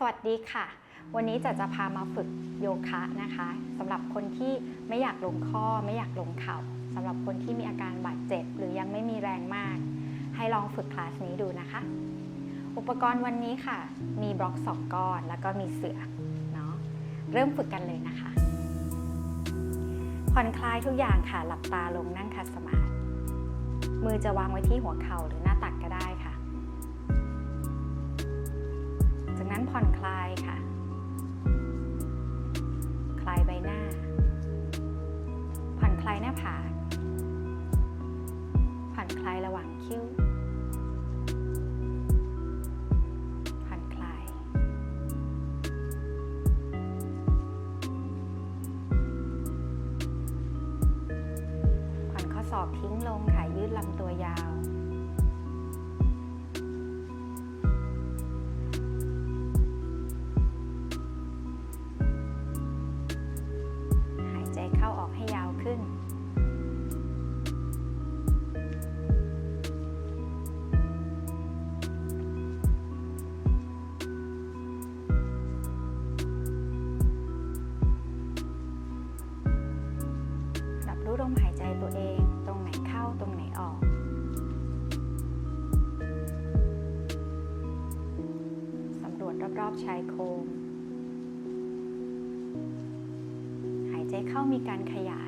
สวัสดีค่ะ วันนี้จะจะพามาฝึกโยคะนะคะสำหรับคนที่ไม่อยากลงข้อไม่อยากลงเข่าสำหรับคนที่มีอาการบาดเจ็บ หรือยังไม่มีแรงมาก ให้ลองฝึกคลาสนี้ดูนะคะ อุปกรณ์วันนี้ค่ะ มีบล็อกสองก้อนแล้วก็มีเสือเนาะเริ่มฝึกกันเลยนะคะ ผ่อนคลายทุกอย่างค่ะหลับตาลงนั่งคัดสมาธิมือจะวางไว้ที่หัวเข่าหรือ ผ่อนคลายค่ะ คลายใบหน้า ผ่อนคลายหน้าผากผ่อนคลายระหว่างคิ้วผ่อนคลายผ่อนข้อศอกทิ้งลงค่ะ มหายใจตัวเอง ตรงไหนเข้าตรงไหนออก สำรวจรอบๆชายโครง หายใจเข้ามีการขยาย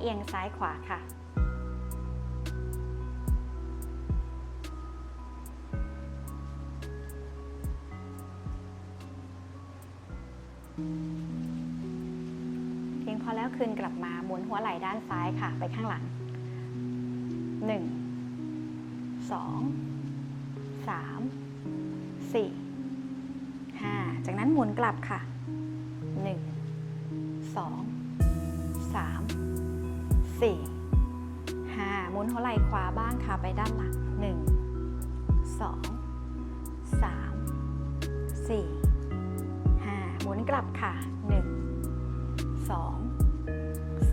เอียงซ้ายขวาค่ะ เพียงพอแล้วคืนกลับมาหมุนหัวไหล่ด้านซ้ายค่ะไปข้างหลัง 1 2 3 4 5 จากนั้นหมุนกลับค่ะ มุนหัวไหล่ขวาบ้างค่ะไปด้านหลัง 1 2 3 4 5 หมุนกลับค่ะ 1 2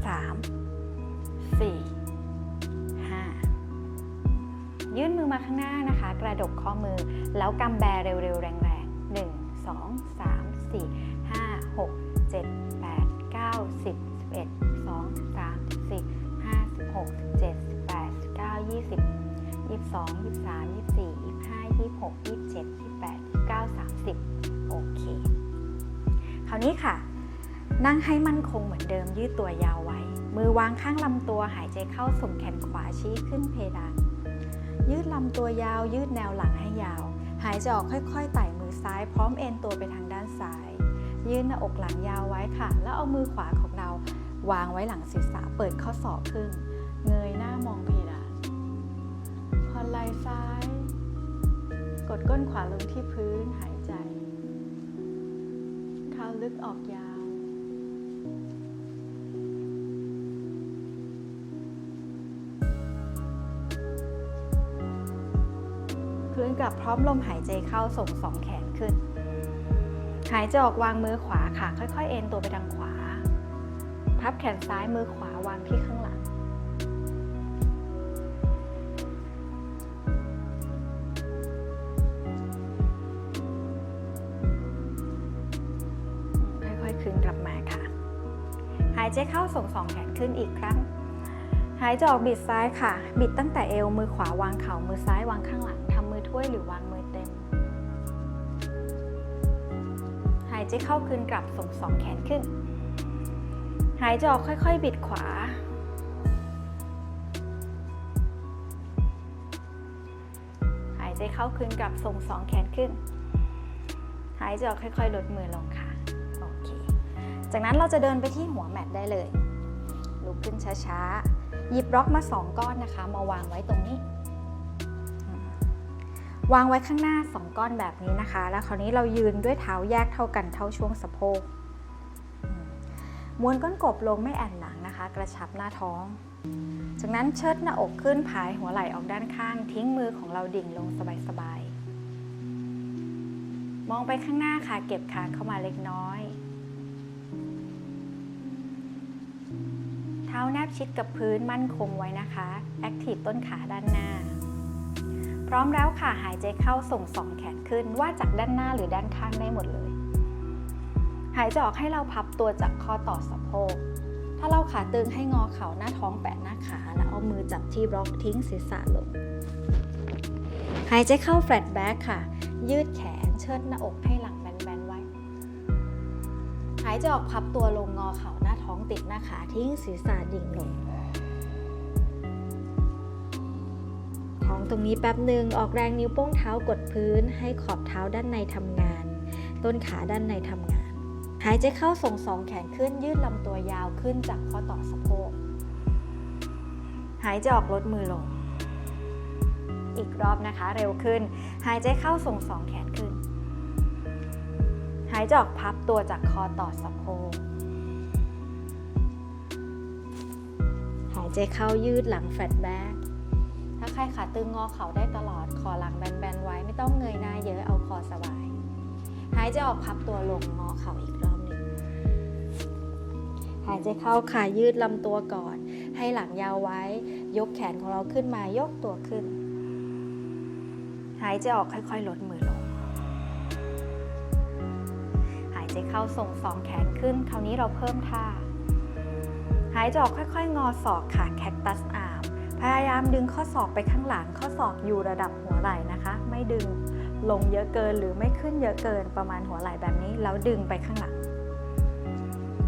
3 4ยื่นมือมาข้างหน้านะคะ กระดกข้อมือ แล้วกำแบเร็วๆ แรงๆ 1 2 3 4 5 6 7 22 23 24 25 26 27 28 29 30 โอเค คราวนี้ค่ะ นั่งให้มั่นคงเหมือนเดิมยืดตัวยาวไว้ มือวางข้างลำตัวหายใจเข้าส่งแขนขวาชี้ขึ้นเพดาน ยืดลำตัวยาว ยืดแนวหลังให้ยาว หายใจออกค่อยๆไต่มือซ้าย พร้อมเอ็นตัวไปทางด้านซ้าย ยืดหน้าอกหลังยาวไว้ค่ะ แล้วเอามือขวาของเราวางไว้หลังศีรษะเปิดข้อศอกครึ่งเงยหน้ามองไป ไหล่ซ้าย กดก้นขวาลงที่พื้นหายใจ เข้าลึกออกยาวคืนกลับพร้อมลมหายใจเข้าส่งสองแขนขึ้น หายใจออกวางมือขวาค่ะ ค่อยๆ เอ็นตัวไปทางขวา พับแขนซ้ายมือขวาวางที่ข้างหลัง ใจเข้าส่งสองแขนขึ้นอีกครั้ง หายใจออกบิดซ้ายค่ะ บิดตั้งแต่เอวมือขวาวางเข่ามือซ้ายวางข้างหลังทำมือถ้วยหรือวางมือเต็ม หายใจเข้าคืนกลับส่งสองแขนขึ้น หายใจออกค่อยๆ บิดขวา หายใจเข้าคืนกลับส่งสองแขนขึ้น หายใจออกค่อยๆลดมือลงค่ะ จากนั้นเราจะเดินไปที่หัวแมทได้เลย ลุกขึ้นช้าๆ หยิบร็อกมา 2 ก้อนนะคะ มาวางไว้ตรงนี้ วางไว้ข้างหน้า 2 ก้อนแบบนี้นะคะ แล้วคราวนี้เรายืนด้วยเท้าแยกเท่ากันเท่าช่วงสะโพกม้วนก้นกบลงไม่แอนหลังนะคะ กระชับหน้าท้อง จากนั้นเชิดหน้าอกขึ้นผายหัวไหล่ออกด้านข้าง ทิ้งมือของเราดิ่งลงสบายๆ มองไปข้างหน้าค่ะ เก็บคาเข้ามาเล็กน้อย ท้าแนบชิดกับพื้นมั่นคงไว้นะคะแอคทีฟต้นขาด้านหน้า พร้อมแล้วค่ะหายใจเข้าส่งสองแขนขึ้นว่าจากด้านหน้าหรือด้านข้างได้หมดเลย หายใจออกให้เราพับตัวจากข้อต่อสะโพกถ้าเราขาตึงให้งอเข่าหน้าท้องแปะหน้าขา แล้วเอามือจับที่บล็อกทิ้งศีรษะลง หายใจเข้าแฟลตแบ็กค่ะ ยืดแขนเชิดหน้าอกให้หลังแบนๆไว้ หายใจออกพับตัวลงงอเข่า ติดหน้าขาทิ้งศีรษะดิ่งลงท้องตรงนี้แป๊บหนึ่งออกแรงนิ้วโป้งเท้ากดพื้น ให้ขอบเท้าด้านในทำงาน ต้นขาด้านในทำงาน หายใจเข้าส่งสองแขนขึ้นยืดลำตัวยาวขึ้นจากข้อต่อสะโพก หายใจออกลดมือลง อีกรอบนะคะเร็วขึ้น หายใจเข้าส่งสองแขนขึ้น หายใจออกพับตัวจากคอต่อสะโพก หายใจเข้ายืดหลังแฟลตแบ็กถ้าใครขาตึงงอเข่าได้ตลอดคอหลังแบนๆไว้ไม่ต้องเงยหน้าเยอะเอาคอสบาย หายใจออกพับตัวลงงอเข่าอีกรอบหนึ่งหายใจเข้าค่ะยืดลำตัวก่อน ให้หลังยาวไว้ ยกแขนของเราขึ้นมายกตัวขึ้น หายใจออกค่อยๆลดมือลง หายใจเข้าส่งสองแขนขึ้น คราวนี้เราเพิ่มท่า หายใจออกค่อยๆ งอศอกค่ะแคคตัสอาร์มพยายามดึงข้อศอกไปข้างหลัง ข้อศอกอยู่ระดับหัวไหล่นะคะ ไม่ดึงลงเยอะเกินหรือไม่ขึ้นเยอะเกินประมาณหัวไหล่แบบนี้ แล้วดึงไปข้างหลัง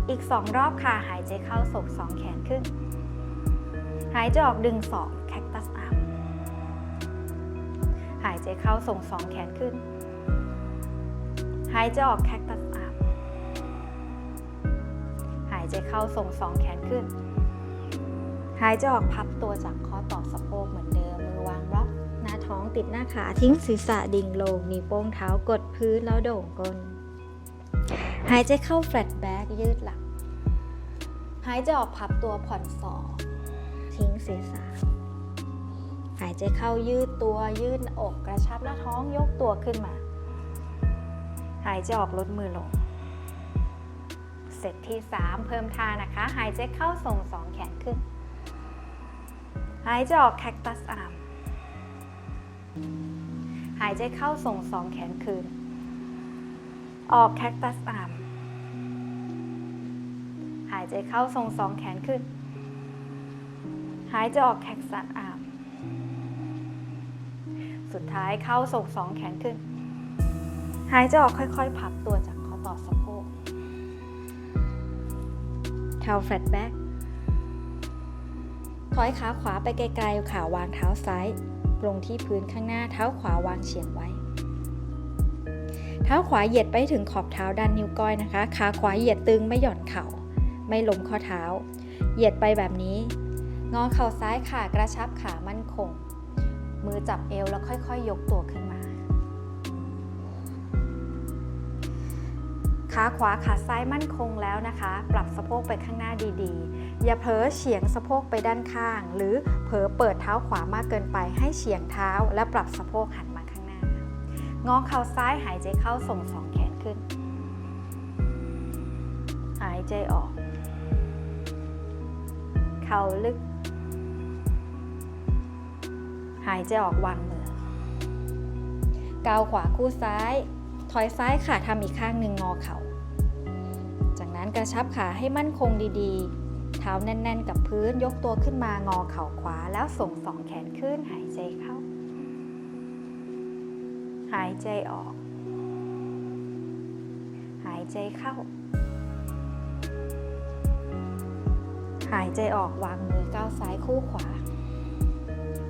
อีกสองรอบค่ะ หายใจเข้าส่งสองแขนขึ้น หายใจออกดึงศอกแคคตัสอาร์มหายใจเข้าส่งสองแขนขึ้น หายใจออกแคคตัสาร์มหายใจเข้าส่งสองแขนขึ้น หายใจออกพับตัวจากข้อต่อสะโพกเหมือนเดิมมือวางบล็อกหน้าท้องติดหน้าขาทิ้งศีรษะดิ่งลงนิ้วโป้งเท้ากดพื้นแล้วโด่งก้น หายใจเข้าแฟลตแบ็กยืดหลังหายใจออกพับตัวผ่อนศอกทิ้งศีรษะหายใจเข้ายืดตัวยืดอกกระชับหน้าท้องยกตัวขึ้นมา หายใจออกลดมือลง ร็จที่ 3 เพิ่มท่านะคะ หายใจเข้าส่งสองแขนขึ้น หายใจออกแคคตัสอาร์มหายใจเข้าส่งสองแขนคืน ออกแคคตัสอาร์มหายใจเข้าส่งสองแขนขึ้น หายใจออกแคคตัสอาร์มสุดท้ายเข้าส่งสองแขนขึ้น หายใจออกค่อยๆ พับตัวจากข้อต่อสะโพก เท้าแฟลตแบ็กถอยขาขวาไปไกลๆ ขาวางเท้าซ้ายลงที่พื้นข้างหน้าเท้าขวาวางเฉียงไว้ เท้าขวาเหยียดไปถึงขอบเท้าด้านนิ้วก้อยนะคะ ขาขวาเหยียดตึงไม่หย่อนเข่า ไม่ล้มข้อเท้า เหยียดไปแบบนี้ งอเข่าซ้ายขากระชับขามั่นคง มือจับเอวแล้วค่อยๆยกตัวขึ้นมา ขาขวาขาซ้ายมั่นคงแล้วนะคะ ปรับสะโพกไปข้างหน้าดีๆ อย่าเผลอเฉียงสะโพกไปด้านข้าง หรือเผลอเปิดเท้าขวามากเกินไปให้เฉียงเท้า และปรับสะโพกหันมาข้างหน้างอเข่าซ้ายหายใจเข้าส่งสองแขนขึ้น หายใจออก เข่าลึก หายใจออกวางมือก้าวขวาคู่ซ้าย ถอยซ้ายค่ะทำอีกข้างหนึ่งงอเข่าจา นั้นกระชับขาให้มั่นคงดีๆทท้าแน่น ๆ กับพื้นยกตัวขึ้นมางอเข่าขวาแล้วส่งสองแขนขึ้นหายใจเข้า หายใจออก หายใจเข้า หายใจออกวางมือก้าวซ้ายคู่ขวา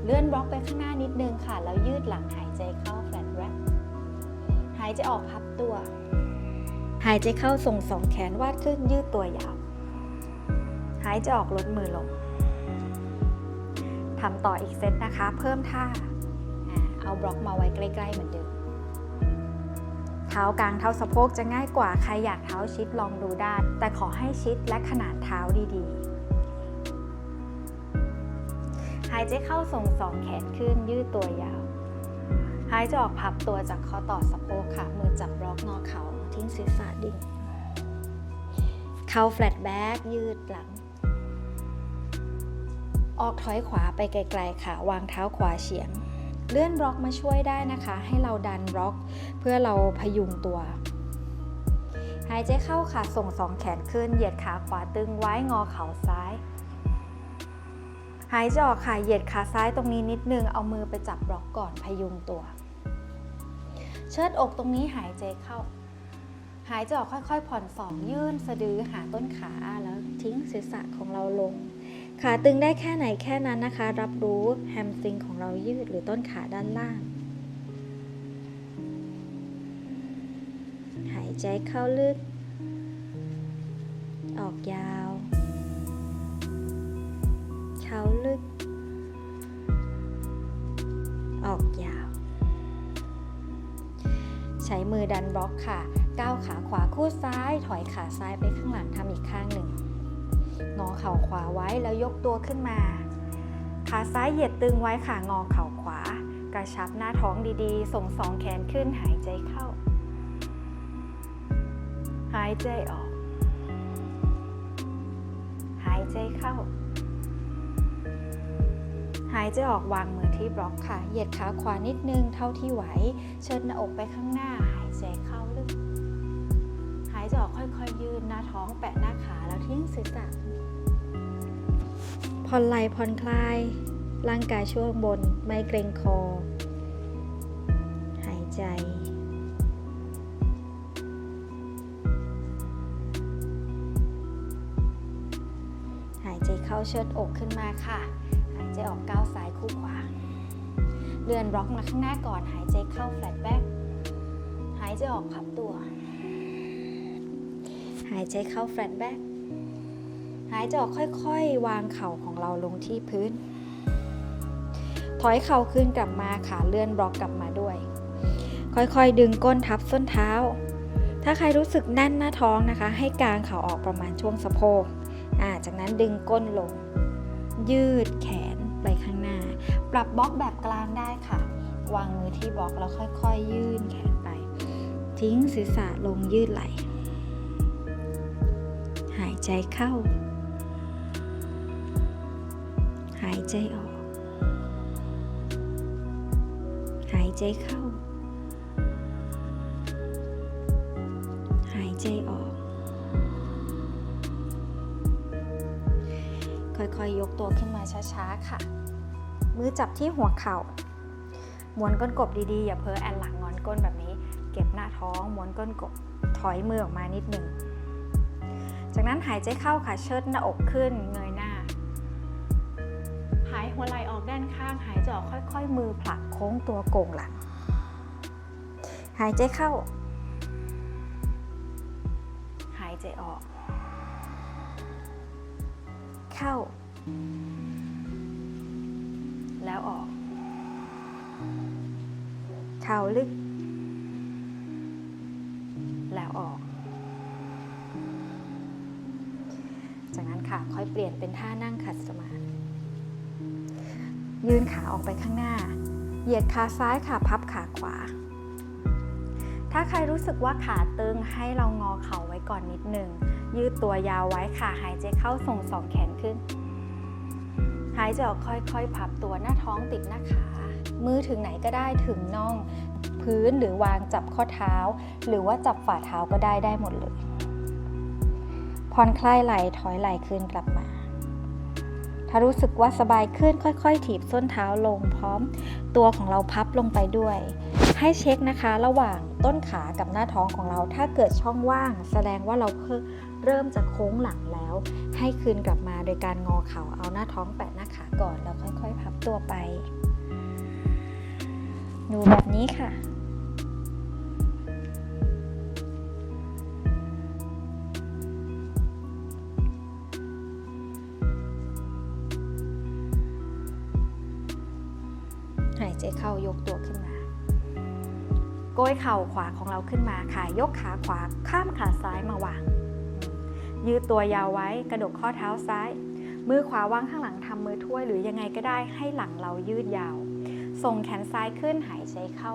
เลื่อนบล็อกไปข้างหน้านิดนึงค่ะ แล้วยืดหลังหายใจเข้าแฟลตแร็หายใจออกพับตัว หายใจเข้าส่งสองแขนวาดขึ้นยืดตัวยาว หายใจออกลดมือลงทำต่ออีกเซตนะคะ เพิ่มท่า เอาบล็อกมาไว้ใกล้ ๆ เหมือนเดิม เท้ากลางเท้าสะโพกจะง่ายกว่า ใครอยากเท้าชิดลองดูได้ แต่ขอให้ชิดและขนาดเท้าดีๆ หายใจเข้าส่งสองแขนขึ้นยืดตัวยาว หายใจออกพับตัวจากข้อต่อสะโพกค่ะ มือจับบล็อกงอเข่า ศีรษะดิ่ง เข่าแฟลตแบ็กยืดหลัง ออกถอยขวาไปไกลๆค่ะ วางเท้าขวาเฉียง เลื่อนบล็อกมาช่วยได้นะคะ ให้เราดันบล็อก เพื่อเราพยุงตัว หายใจเข้าค่ะ ส่งสองแขนขึ้น เหยียดขาขวาตึงไว้งอเข่าซ้าย หายใจออกค่ะ เหยียดขาซ้ายตรงนี้นิดนึง เอามือไปจับบล็อกก่อนพยุงตัวเชิดอกตรงนี้หายใจเข้า หายใจออกค่อยๆ ผ่อนสองยื่นสะดือหาต้นขาแล้วทิ้งศีรษะของเราลง ขาตึงได้แค่ไหนแค่นั้นนะคะ รับรู้แฮมสตริงของเรายืดหรือต้นขาด้านล่าง หายใจเข้าลึก ออกยาว เข้าลึก ออกยาว ใช้มือดันบล็อกค่ะ ก้าวขาขวาคู่ซ้าย ถอยขาซ้ายไปข้างหลังทำอีกข้างหนึ่งงอเข่าขวาไว้แล้วยกตัวขึ้นมา ขาซ้ายเหยียดตึงไว้ค่ะงอเข่าขวา กระชับหน้าท้องดีๆ ส่งสองแขนขึ้นหายใจเข้า หายใจออก หายใจเข้า หายใจออกวางมือที่บล็อกค่ะ เหยียดขาขวานิดนึงเท่าที่ไหว เชิดหน้าอกไปข้างหน้า หายใจเข้าายใจออกค่อยๆ ยืดหน้าท้องแปะหน้าขาแล้วทิ้งศีรษะผ่อนไหล่ผ่อนคลาย ร่างกายช่วงบนไม่เกรงคอ หายใจ หายใจเข้าเชิดอกขึ้นมาค่ะ หายใจออกก้าวซ้ายคู่ขวา เลื่อนบล็อกมาข้างหน้าก่อน หายใจเข้าแฟลตแบ็กหายใจออกพับตัว หายใจเข้าแฟลตแบ็กหายใจออกค่อยๆ วางเข่าของเราลงที่พื้น ถอยเข่าขึ้นกลับมาขาเลื่อนบล็อกกลับมาด้วย ค่อยๆ ดึงก้นทับส้นเท้า ถ้าใครรู้สึกแน่นหน้าท้องนะคะ ให้กางเข่าออกประมาณช่วงสะโพกอ่าจากนั้นดึงก้นลง ยืดแขนไปข้างหน้า ปรับบล็อกแบบกลางได้ค่ะ วางมือที่บล็อกแล้วค่อยๆ ยื่นแขนไป ทิ้งศีรษะลงยืดไหล่ายใจเข้า หายใจออก หายใจเข้า หายใจออก ค่อยๆ ยกตัวขึ้นมาช้าๆ ค่ะ มือจับที่หัวเข่าม้วนก้นกบดีๆ อย่าเพ้อแอนหลังงอนก้นแบบนี้ เก็บหน้าท้องม้วนก้นกบถอยมือออกมานิดหนึ่ง จากนั้นหายใจเข้าค่ะ เชิดหน้าอกขึ้นเงยหน้า หายหัวไหล่ออกด้านข้าง หายใจออกค่อย ๆ มือผลักโค้งตัวโก่งหลัง หายใจเข้า หายใจออก เข้า แล้วออก เข้าลึก เป็นท่านั่งขัดสมาธิยืนขาออกไปข้างหน้า เหยียดขาซ้ายค่ะพับขาขวา ถ้าใครรู้สึกว่าขาตึงให้เรางอเข่าไว้ก่อนนิดหนึ่ง ยืดตัวยาวไว้ค่ะหายใจเข้าส่งสองแขนขึ้น หายใจออกค่อยๆ พับตัวหน้าท้องติดหน้าขา มือถึงไหนก็ได้ถึงน่อง พื้นหรือวางจับข้อเท้า หรือว่าจับฝ่าเท้าก็ได้ได้หมดเลยผ่อนคลายไหล่ถอยไหล่คืนกลับมา ถ้ารู้สึกว่าสบายขึ้นค่อยๆ ถีบส้นเท้าลงพร้อม ตัวของเราพับลงไปด้วย ให้เช็คนะคะระหว่างต้นขากับหน้าท้องของเรา ถ้าเกิดช่องว่าง แสดงว่าเราเพิ่มเริ่มจะโค้งหลังแล้ว ให้คืนกลับมาโดยการงอเข่าเอาหน้าท้องแปะหน้าขาก่อนแล้วค่อยๆ พับตัวไป ดูแบบนี้ค่ะ หายใจเข้ายกตัวขึ้นมาโกยเข่าขวาของเราขึ้นมาค่ะ ยกขาขวาข้ามขาซ้ายมาวาง ยืดตัวยาวไว้กระดกข้อเท้าซ้าย มือขวาวางข้างหลังทำมือถ้วยหรือยังไงก็ได้ให้หลังเรายืดยาว ส่งแขนซ้ายขึ้นหายใจเข้า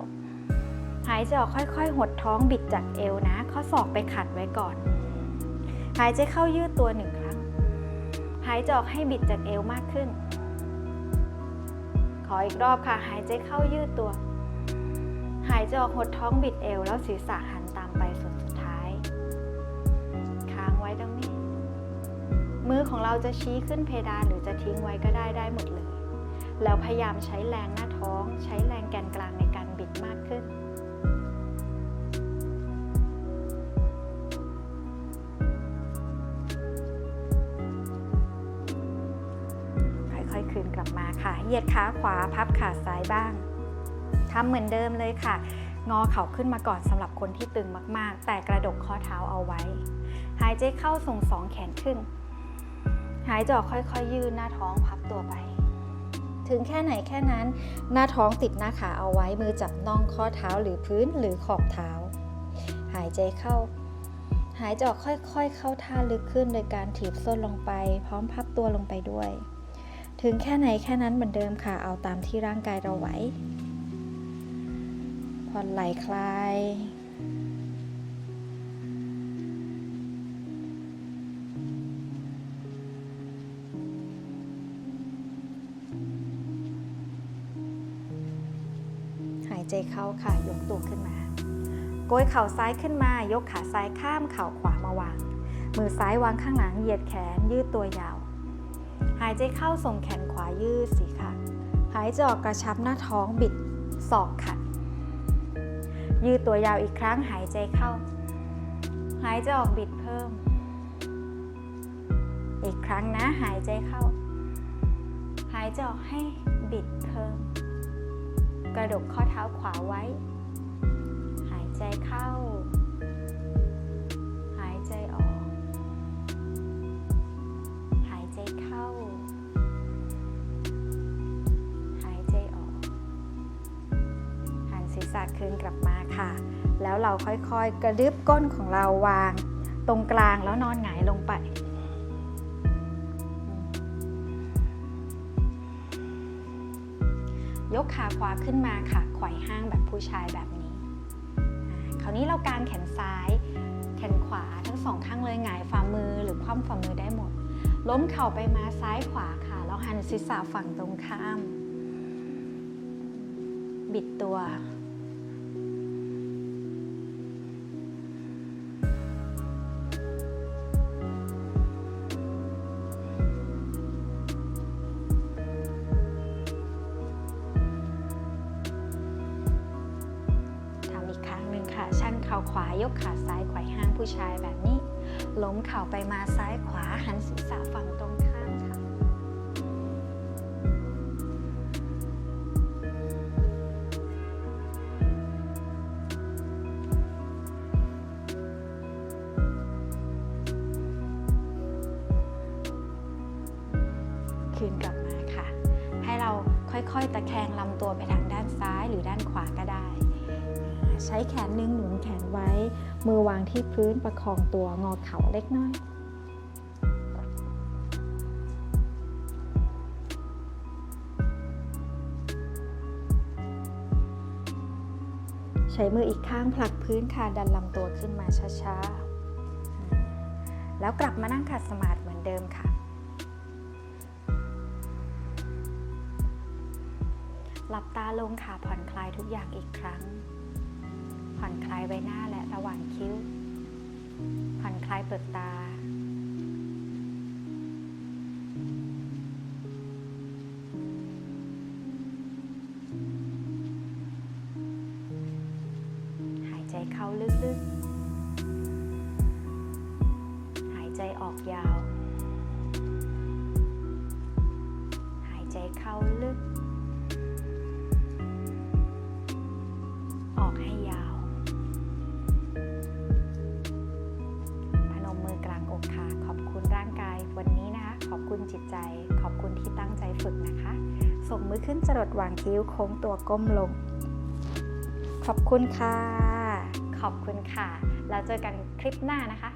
หายใจออกค่อยๆ หดท้องบิดจากเอวนะ ข้อศอกไปขัดไว้ก่อน หายใจเข้ายืดตัวหนึ่งครั้ง หายใจออกให้บิดจากเอวมากขึ้น ออีกรอบค่ะ หายใจเข้ายืดตัว หายใจออกหดท้องบิดเอว แล้วศีรษะหันตามไปส่วนสุดท้าย ค้างไว้ตรงนี้ มือของเราจะชี้ขึ้นเพดานหรือจะทิ้งไว้ก็ได้ได้หมดเลย แล้วพยายามใช้แรงหน้าท้อง ใช้แรงแกนกลางในการบิดมากขึ้น ยียดขาขวาพับขาซ้ายบ้างทำเหมือนเดิมเลยค่ะ งอเข่าขึ้นมาก่อนสำหรับคนที่ตึงมากๆ แต่กระดกข้อเท้าเอาไว้ หายใจเข้าส่งสองแขนขึ้น หายใจออกค่อยๆ ยืดหน้าท้องพับตัวไปถึงแค่ไหนแค่นั้น หน้าท้องติดหน้าขาเอาไว้มือจับน่องข้อเท้าหรือพื้นหรือขอบเท้า หายใจเข้า หายใจออกค่อยๆ เข้าท่าลึกขึ้นโดยการถีบส้นลงไป พร้อมพับตัวลงไปด้วย ถึงแค่ไหนแค่นั้นเหมือนเดิมค่ะ เอาตามที่ร่างกายเราไหวผ่อนไหลคลาย หายใจเข้าค่ะ ยกตัวขึ้นมาโกยเข่าซ้ายขึ้นมา ยกขาซ้ายข้ามเข่าขวามาวาง มือซ้ายวางข้างหลัง เหยียดแขนยืดตัวยาวายใจเข้าส่งแขนขวายืดสีค่ะ หายใจออกกระชับหน้าท้องบิดศอกขัดยืดตัวยาวอีกครั้งหายใจเข้า หายใจออกบิดเพิ่ม อีกครั้งนะหายใจเข้า หายใจออกให้บิดเพิ่ม กระดกข้อเท้าขวาไว้ หายใจเข้า ษะคืนกลับมาค่ะ แล้วเราค่อยๆ กระดึบก้นของเราวาง ตรงกลางแล้วนอนหงายลงไป ยกขาขวาขึ้นมาค่ะไขว่ห้างแบบผู้ชายแบบนี้ คราวนี้เรากางแขนซ้าย แขนขวาทั้งสองข้างเลยหงายฝ่ามือหรือคว่ำฝ่ามือได้หมด ล้มเข่าไปมาซ้ายขวาค่ะ แล้วหันศีรษะฝั่งตรงข้ามบิดตัว ข่าขวายกขาซ้ายไขว่ห้างผู้ชายแบบนี้ ล้มเข่าไปมาซ้ายขวาหันศีรษะฝั่งตรง ที่พื้นประคองตัวงอเข่าเล็กน้อย ใช้มืออีกข้างผลักพื้นค่ะดันลำตัวขึ้นมาช้าๆ แล้วกลับมานั่งขัดสมาธิเหมือนเดิมค่ะหลับตาลงค่ะผ่อนคลายทุกอย่างอีกครั้ง ผ่อนคลายใบหน้าและระหว่างคิ้ว ผ่อนคลายเปิดตา หายใจเข้าลึกๆ หายใจออกยาว หายใจเข้า ขึ้นจรดวางคิ้วโค้งตัวก้มลง ขอบคุณค่ะ ขอบคุณค่ะ แล้วเจอกันคลิปหน้านะคะ